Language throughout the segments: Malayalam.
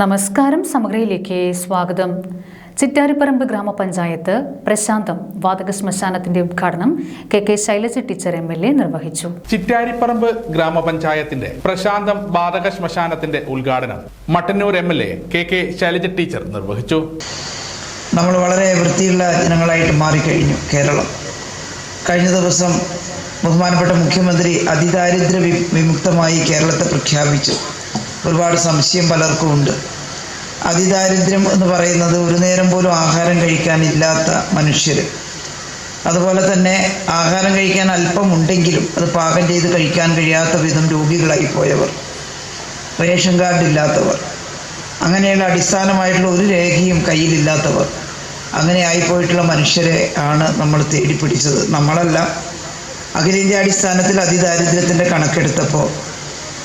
നമസ്കാരം സമഗ്രയിലേക്ക് സ്വാഗതം. ചിറ്റാരിപ്പറമ്പ് ഗ്രാമപഞ്ചായത്ത് പ്രശാന്തം വാതക ശ്മശാനത്തിന്റെ ഉദ്ഘാടനം K K Shailaja teacher M L A നിർവഹിച്ചു. ചിറ്റാരിപ്പറമ്പ് ഗ്രാമപഞ്ചായത്തിന്റെ പ്രശാന്തം വാതക ശ്മശാനത്തിന്റെ ഉദ്ഘാടനം Mattannur M L A K K Shailaja teacher നിർവഹിച്ചു. നമ്മൾ വളരെ വൃത്തിയുള്ള ജനങ്ങളായിട്ട് മാറിക്കഴിഞ്ഞു കേരളം. കഴിഞ്ഞ ദിവസം ബഹുമാനപ്പെട്ട മുഖ്യമന്ത്രി അതിദാരിദ്ര്യ വിമുക്തമായി കേരളത്തെ പ്രഖ്യാപിച്ചു. ഒരുപാട് സംശയം പലർക്കും ഉണ്ട് അതിദാരിദ്ര്യം എന്ന് പറയുന്നത് ഒരു നേരം പോലും ആഹാരം കഴിക്കാനില്ലാത്ത മനുഷ്യർ അതുപോലെ തന്നെ ആഹാരം കഴിക്കാൻ അല്പമുണ്ടെങ്കിലും അത് പാകം ചെയ്ത് കഴിക്കാൻ കഴിയാത്ത വിധം രോഗികളായി പോയവർ റേഷൻ കാർഡ് ഇല്ലാത്തവർ അങ്ങനെയുള്ള അടിസ്ഥാനമായിട്ടുള്ള ഒരു രേഖയും കയ്യിലില്ലാത്തവർ അങ്ങനെ ആയിപ്പോയിട്ടുള്ള മനുഷ്യരെ ആണ് നമ്മൾ തേടി പിടിച്ചത് നമ്മളല്ല. അഖിലേന്ത്യാ അടിസ്ഥാനത്തിൽ അതിദാരിദ്ര്യത്തിന്റെ കണക്കെടുത്തപ്പോൾ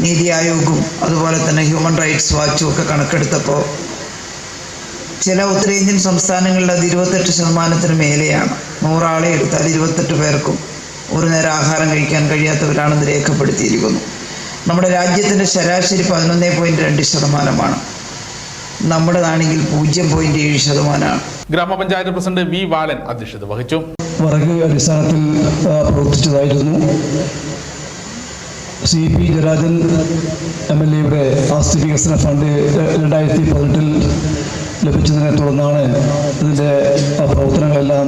നീതി ആയോഗും അതുപോലെ തന്നെ ഹ്യൂമൻ റൈറ്റ്സ് വാച്ചും ഒക്കെ കണക്കെടുത്തപ്പോൾ ചില ഉത്തരേന്ത്യൻ സംസ്ഥാനങ്ങളിൽ അത് ഇരുപത്തെട്ട് ശതമാനത്തിന് മേലെയാണ്. നൂറാളെ എടുത്താൽ ഇരുപത്തെട്ട് പേർക്കും ഒരു നേരം ആഹാരം കഴിക്കാൻ കഴിയാത്തവരാണെന്ന് രേഖപ്പെടുത്തിയിരിക്കുന്നു. നമ്മുടെ രാജ്യത്തിന്റെ ശരാശരി പതിനൊന്ന് പോയിന്റ് രണ്ട് ശതമാനമാണ്. നമ്മുടേതാണെങ്കിൽ പൂജ്യം പോയിന്റ് ഏഴ് ശതമാനമാണ്. ഗ്രാമപഞ്ചായത്ത് പ്രസിഡന്റ് വി ബാലൻ അധ്യക്ഷത വഹിച്ചു. വടക്ക് അടിസ്ഥാനത്തിൽ പ്രവർത്തിച്ചതായിരുന്നു. C P Jayarajan M L എയുടെ ആസ്തി വികസന ഫണ്ട് രണ്ടായിരത്തി പതിനെട്ടിൽ ലഭിച്ചതിനെ തുടർന്നാണ് ഇതിന്റെ പ്രവർത്തനങ്ങളെല്ലാം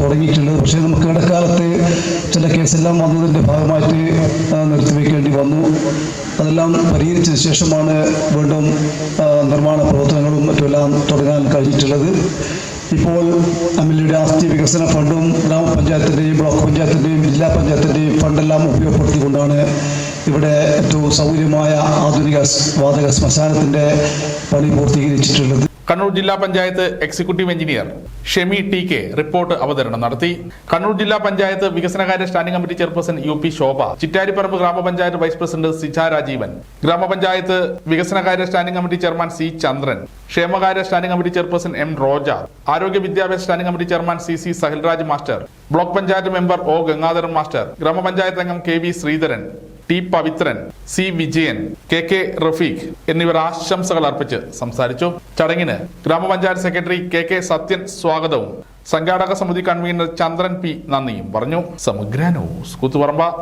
തുടങ്ങിയിട്ടുള്ളത്. പക്ഷേ നമുക്ക് ഇടക്കാലത്ത് ചില കേസെല്ലാം വന്നതിന്റെ ഭാഗമായിട്ട് നിർത്തിവെക്കേണ്ടി വന്നു. അതെല്ലാം പരിഹരിച്ചതിന് ശേഷമാണ് വീണ്ടും ഇപ്പോൾ എം ആസ്തി വികസന ഫണ്ടും ഗ്രാമപഞ്ചായത്തിന്റെയും ബ്ലോക്ക് പഞ്ചായത്തിന്റെയും ജില്ലാ പഞ്ചായത്തിന്റെയും ഫണ്ടെല്ലാം ഉപയോഗപ്പെടുത്തിക്കൊണ്ടാണ് ഇവിടെ ഏറ്റവും സൗകര്യമായ ആധുനിക വാതക ശ്മശാനത്തിന്റെ പണി പൂർത്തീകരിച്ചിട്ടുള്ളത്. കണ്ണൂർ ജില്ലാ panchayat executive engineer Shemi T K report അവതരണം നടത്തി. കണ്ണൂർ ജില്ലാ പഞ്ചായത്ത് വികസനകാര്യ standing committee chairperson U P Shobha Chittariparamba ഗ്രാമപഞ്ചായത്ത് വൈസ് പ്രസിഡന്റ് സിജ രാജീവൻ ഗ്രാമപഞ്ചായത്ത് വികസനകാര്യ standing committee chairman C Chandran ക്ഷേമകാര്യ standing committee chairperson M Roja ആരോഗ്യ വിദ്യാഭ്യാസ standing committee chairman C C Sahilraj master block panchayat member O Gangadharan master ഗ്രാമപഞ്ചായത്ത് അംഗം K V Sreedharan T Pavithran C Vijayan K K Rafeeq എന്നിവർ ആശംസകൾ അർപ്പിച്ച് സംസാരിച്ചു. ചടങ്ങിന് ഗ്രാമപഞ്ചായത്ത് സെക്രട്ടറി കെ കെ സത്യൻ സ്വാഗതവും സംഘാടക സമിതി കൺവീനർ ചന്ദ്രൻ പി നന്ദിയും പറഞ്ഞു. സമഗ്ര ന്യൂസ് കൂത്തുപറമ്പ.